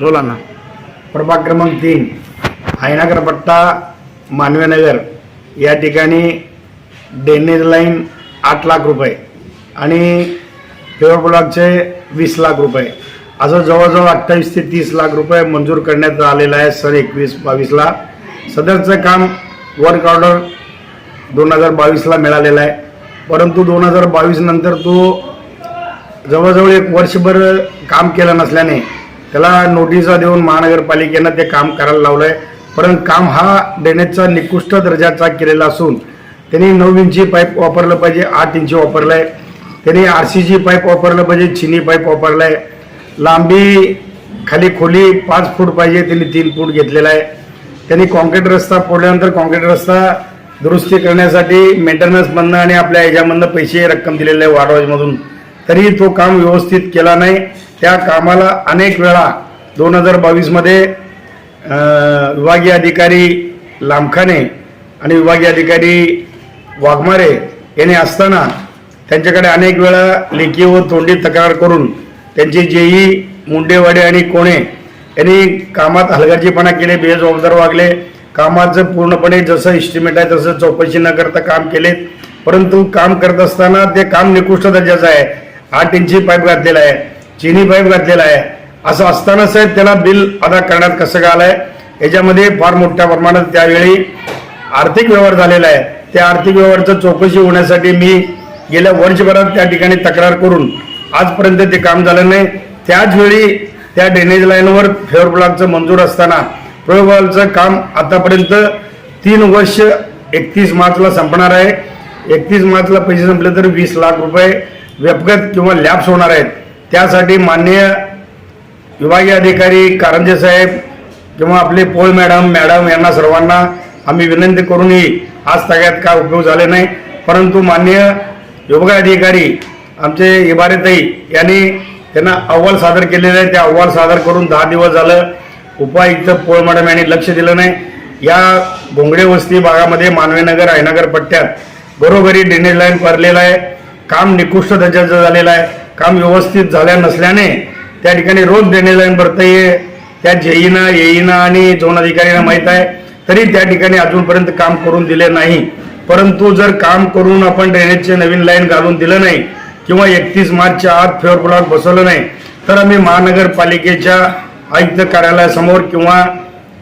बोला ना. प्रभाग क्रमांक तीन आयनागर पट्टा मानवेनगर. या ठिकाणी ड्रेनेज लाईन आठ लाख रुपये आणि पेवर ब्लॉकचे वीस लाख रुपये. असं जवळजवळ अठ्ठावीस ते तीस लाख रुपये मंजूर करण्यात आलेलं आहे सन एकवीस बावीसला सदरचं काम वर्क ऑर्डर दोन हजार बावीसला मिळालेलं आहे. परंतु दोन हजार बावीस नंतर तो जवळजवळ एक वर्षभर काम केलं नसल्याने त्याला नोटिसा देऊन महानगरपालिकेनं ते काम करायला लावलंय. परंतु काम हा ड्रेनेजचा निकृष्ट दर्जाचा केलेला असून त्यांनी नऊ इंची पाईप वापरलं पाहिजे आठ इंची वापरलंय. त्यांनी आर सी जी पाईप वापरलं पाहिजे चिनी पाईप वापरलाय. लांबी खाली खोली पाच फूट पाहिजे त्यांनी तीन फूट घेतलेला आहे. त्यांनी कॉन्क्रीट रस्ता फोडल्यानंतर कॉन्क्रीट रस्ता दुरुस्ती करण्यासाठी मेंटेनन्समधनं आणि आपल्या ह्याच्यामधनं पैसे रक्कम दिलेले आहे वाडवाजमधून तरी तो काम व्यवस्थित केला नाही. त्या कामाला अनेक वेळा दोन हजार बावीसमध्ये विभागीय अधिकारी लांबखाने आणि विभागीय अधिकारी वाघमारे यांनी असताना त्यांच्याकडे अनेक वेळा लेखी व तोंडी तक्रार करून त्यांचे जेई मुंडेवाडे आणि कोणे यांनी कामात हलगर्जीपणा केले बेजबाबदार वागले. कामाचं पूर्णपणे जसं इस्टिमेट आहे तसं चौकशी न करता काम केले. परंतु काम करत असताना ते काम निकृष्ट दर्जाचं आहे. आठ इंची पाईप घातलेला आहे. चिनी पाईप घातलेला आहे. असं असताना साहेब त्याला बिल अदा करण्यात कसं का आलंय? याच्यामध्ये फार मोठ्या प्रमाणात त्यावेळी आर्थिक व्यवहार झालेला आहे. त्या आर्थिक व्यवहारचं चौकशी होण्यासाठी मी गेल्या वर्षभरात त्या ठिकाणी तक्रार करून आजपर्यंत ते काम झालं नाही. त्याच वेळी त्या ड्रेनेज लाईनवर फेअर ब्लॉकचं मंजूर असताना प्रयोगवालचं काम आतापर्यंत तीन वर्ष एकतीस मार्चला संपणार आहे. एकतीस मार्चला पैसे संपले तर वीस लाख रुपये व्यपगत किंवा लॅप्स होणार आहेत. त्यासाठी माननीय विभागीय अधिकारी कारंजे साहेब किंवा आपले पोळ मॅडम मॅडम यांना सर्वांना आम्ही विनंती करूनही आज सगळ्यात काय उपयोग झाले नाही. परंतु माननीय विभागीय अधिकारी आमचे इबारेताई यांनी त्यांना अहवाल सादर केलेला आहे. त्या अहवाल सादर करून दहा दिवस झालं उपायुक्त पोळ मॅडम यांनी लक्ष दिलं नाही. या घोंगडे वस्ती भागामध्ये मानवीनगर आयनगर पट्ट्यात घरोघरी ड्रेनेज लाईन पडलेलं आहे. काम निकृष्ट दर्जाचं झालेलं आहे. काम व्यवस्थित झाल्या नसल्याने त्या ठिकाणी रोज ड्रेनेज लाईन भरता ये त्या जेईना येईना आणि झोन अधिकाऱ्यांना माहीत आहे. तरी त्या ठिकाणी अजूनपर्यंत काम करून दिले नाही. परंतु जर काम करून आपण ड्रेनेजचे नवीन लाईन घालून दिलं नाही किंवा एकतीस मार्चच्या आत फेअर ब्लॉक बसवलं नाही तर आम्ही महानगरपालिकेच्या आयुक्त कार्यालयासमोर किंवा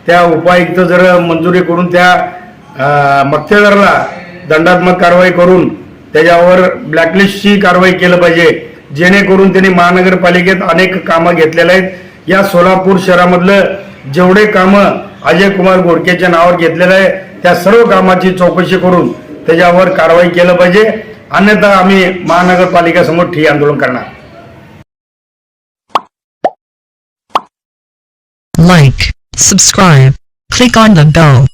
त्या उपायुक्त जर मंजुरी करून त्या मक्तेदाराला दंडात्मक कारवाई करून त्याच्यावर ब्लॅकलिस्टची कारवाई केलं पाहिजे. जेणेकरून त्यांनी महानगरपालिकेत अनेक कामं घेतलेले आहेत. या सोलापूर शहरामधलं जेवढे कामं अजय कुमार गोडकेच्या नावावर घेतलेलं आहे त्या सर्व कामाची चौकशी करून त्याच्यावर कारवाई केलं पाहिजे. अन्यथा आम्ही महानगरपालिकेसमोर ठिय्या आंदोलन करणार. Like, subscribe, click on the bell.